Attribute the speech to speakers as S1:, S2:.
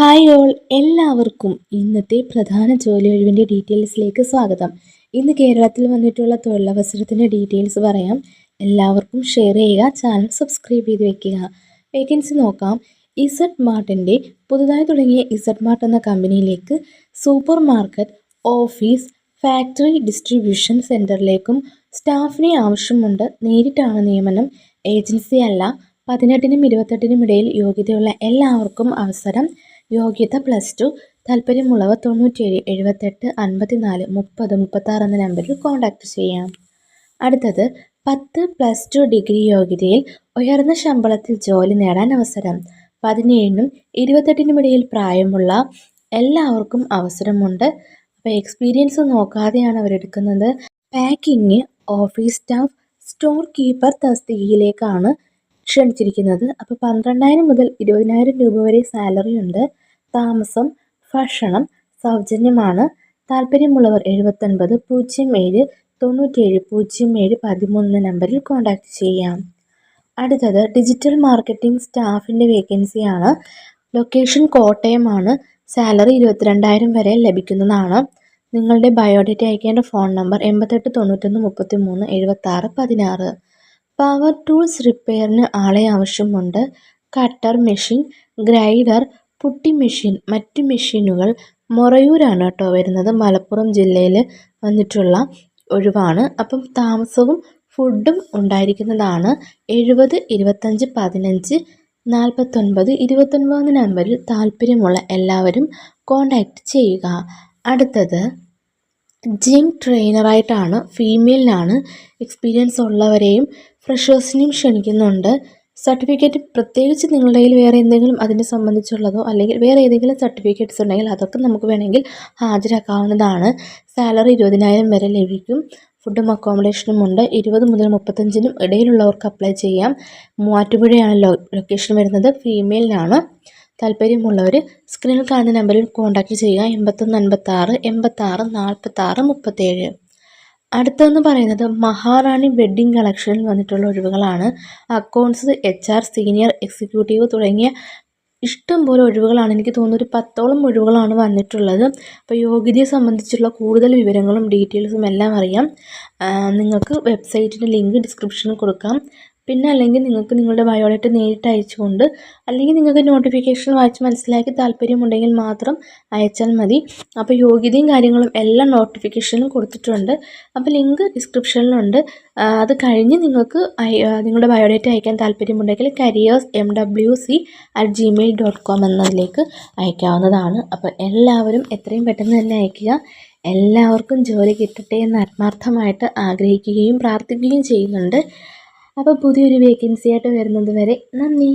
S1: Hi all എല്ലാവർക്കും ഇന്നത്തെ പ്രധാന ജോലി ഒഴിവിന്റെ ഡീറ്റെയിൽസിലേക്ക് സ്വാഗതം. ഇന്ന് കേരളത്തിൽ വന്നിട്ടുള്ള തൊഴിലവസരത്തിന്റെ ഡീറ്റെയിൽസ് പറയാം. എല്ലാവർക്കും ഷെയർ ചെയ്യുക ചാനൽ സബ്സ്ക്രൈബ് ചെയ്ത് വെക്കുക. വേക്കൻസി നോക്കാം. ഇസഡ് മാർട്ടിന്റെ പുതുതായി തുടങ്ങിയ ഇസഡ് മാർട്ട് എന്ന കമ്പനിയിലേക്ക് super market office factory distribution സെന്ററിലേക്കും സ്റ്റാഫിനെ ആവശ്യമുണ്ട്. നേരിട്ടാണ് നിയമനം. ഏജൻസി അല്ല പതിനെട്ടിനും ഇരുപത്തെട്ടിനും ഇടയിൽ യോഗ്യതയുള്ള എല്ലാവർക്കും അവസരം. യോഗ്യത പ്ലസ് ടു താല്പര്യമുള്ളവർ തൊണ്ണൂറ്റേഴ് എഴുപത്തെട്ട് അൻപത്തി നാല് മുപ്പത് മുപ്പത്താറ് എന്ന നമ്പറിൽ കോൺടാക്റ്റ് ചെയ്യാം. അടുത്തത് പത്ത് പ്ലസ് ടു ഡിഗ്രി യോഗ്യതയിൽ ഉയർന്ന ശമ്പളത്തിൽ ജോലി നേടാൻ അവസരം. പതിനേഴിനും ഇരുപത്തെട്ടിനും ഇടയിൽ പ്രായമുള്ള എല്ലാവർക്കും അവസരമുണ്ട്. അപ്പോൾ എക്സ്പീരിയൻസ് നോക്കാതെയാണ് അവരെടുക്കുന്നത് packing office staff store keeper തസ്തികയിലേക്കാണ് ക്ഷണിച്ചിരിക്കുന്നത്. അപ്പോൾ പന്ത്രണ്ടായിരം മുതൽ ഇരുപതിനായിരം രൂപ വരെ സാലറി ഉണ്ട്. താമസം ഭക്ഷണം സൗജന്യമാണ്. താല്പര്യമുള്ളവർ എഴുപത്തൊൻപത് പൂജ്യം ഏഴ് തൊണ്ണൂറ്റേഴ് പൂജ്യം ഏഴ് പതിമൂന്ന് നമ്പറിൽ കോൺടാക്റ്റ് ചെയ്യാം. അടുത്തത് ഡിജിറ്റൽ മാർക്കറ്റിംഗ് സ്റ്റാഫിന്റെ വേക്കൻസിയാണ് ലൊക്കേഷൻ കോട്ടയമാണ്. സാലറി ഇരുപത്തിരണ്ടായിരം വരെ ലഭിക്കുന്നതാണ്. നിങ്ങളുടെ ബയോഡേറ്റ അയക്കേണ്ട ഫോൺ നമ്പർ എൺപത്തെട്ട് തൊണ്ണൂറ്റൊന്ന് മുപ്പത്തി മൂന്ന് എഴുപത്താറ് പതിനാറ്. പവർ ടൂൾസ് റിപ്പയറിന് ആളെ ആവശ്യമുണ്ട്. Cutter machine grinder putty machine മറ്റ് മെഷീനുകൾ മൊറയൂരാണ് കേട്ടോ വരുന്നത്. മലപ്പുറം ജില്ലയിൽ വന്നിട്ടുള്ള ഒഴിവാണ്. അപ്പം താമസവും ഫുഡും ഉണ്ടായിരിക്കുന്നതാണ്. എഴുപത് ഇരുപത്തഞ്ച് പതിനഞ്ച് നാൽപ്പത്തൊൻപത് ഇരുപത്തൊൻപത് നമ്പറിൽ താല്പര്യമുള്ള എല്ലാവരും കോണ്ടാക്റ്റ് ചെയ്യുക. അടുത്തത് ജിം ട്രെയിനറായിട്ടാണ് ഫീമെയിലിനാണ് എക്സ്പീരിയൻസ് ഉള്ളവരെയും ഫ്രഷേഴ്സിനെയും ക്ഷണിക്കുന്നുണ്ട്. സർട്ടിഫിക്കറ്റ് പ്രത്യേകിച്ച് നിങ്ങളുടെ കയ്യിൽ വേറെ എന്തെങ്കിലും അതിനെ സംബന്ധിച്ചുള്ളതോ അല്ലെങ്കിൽ വേറെ ഏതെങ്കിലും സർട്ടിഫിക്കറ്റ്സ് ഉണ്ടെങ്കിൽ അതൊക്കെ നമുക്ക് വേണമെങ്കിൽ ഹാജരാക്കാവുന്നതാണ്. സാലറി ഇരുപതിനായിരം വരെ ലഭിക്കും. ഫുഡും അക്കോമഡേഷനും ഉണ്ട്. ഇരുപത് മുതൽ മുപ്പത്തഞ്ചിനും ഇടയിലുള്ളവർക്ക് അപ്ലൈ ചെയ്യാം. മൂവാറ്റുപുഴയാണ് ലൊക്കേഷൻ വരുന്നത്. ഫീമെയിലിനാണ് താല്പര്യമുള്ളവർ സ്ക്രീനിൽ കാണുന്ന നമ്പറിൽ കോൺടാക്റ്റ് ചെയ്യുക. എൺപത്തൊന്ന് അൻപത്താറ് എൺപത്താറ് നാൽപ്പത്താറ് മുപ്പത്തേഴ്. അടുത്തതെന്ന് പറയുന്നത് മഹാറാണി വെഡ്ഡിംഗ് കളക്ഷനിൽ വന്നിട്ടുള്ള ഒഴിവുകളാണ്. Accounts H R senior executive തുടങ്ങിയ ഇഷ്ടം പോലെ ഒഴിവുകളാണ്. എനിക്ക് തോന്നുന്നു ഒരു പത്തോളം ഒഴിവുകളാണ് വന്നിട്ടുള്ളത്. അപ്പോൾ യോഗ്യതയെ സംബന്ധിച്ചുള്ള കൂടുതൽ വിവരങ്ങളും ഡീറ്റെയിൽസും എല്ലാം അറിയാം. നിങ്ങൾക്ക് വെബ്സൈറ്റിന്റെ ലിങ്ക് ഡിസ്ക്രിപ്ഷനിൽ കൊടുക്കാം. പിന്നെ അല്ലെങ്കിൽ നിങ്ങൾക്ക് നിങ്ങളുടെ ബയോഡേറ്റ നേരിട്ട് അയച്ചുകൊണ്ട് അല്ലെങ്കിൽ നിങ്ങൾക്ക് നോട്ടിഫിക്കേഷൻ വായിച്ച് മനസ്സിലാക്കി താല്പര്യമുണ്ടെങ്കിൽ മാത്രം അയച്ചാൽ മതി. അപ്പോൾ യോഗ്യതയും കാര്യങ്ങളും എല്ലാം നോട്ടിഫിക്കേഷനിലും കൊടുത്തിട്ടുണ്ട്. അപ്പോൾ ലിങ്ക് ഡിസ്ക്രിപ്ഷനിലുണ്ട് അത് കഴിഞ്ഞ് നിങ്ങൾക്ക് നിങ്ങളുടെ ബയോഡേറ്റ അയക്കാൻ താല്പര്യമുണ്ടെങ്കിൽ careers M W C at Gmail dot com എന്നതിലേക്ക് അയക്കാവുന്നതാണ്. അപ്പോൾ എല്ലാവരും എത്രയും പെട്ടെന്ന് തന്നെ അയക്കുക. എല്ലാവർക്കും ജോലി കിട്ടട്ടെ എന്ന് ആത്മാർത്ഥമായിട്ട് ആഗ്രഹിക്കുകയും പ്രാർത്ഥിക്കുകയും ചെയ്യുന്നുണ്ട്. അപ്പോൾ പുതിയൊരു വേക്കൻസി ആയിട്ട് വരുന്നത് വരെ നന്ദി.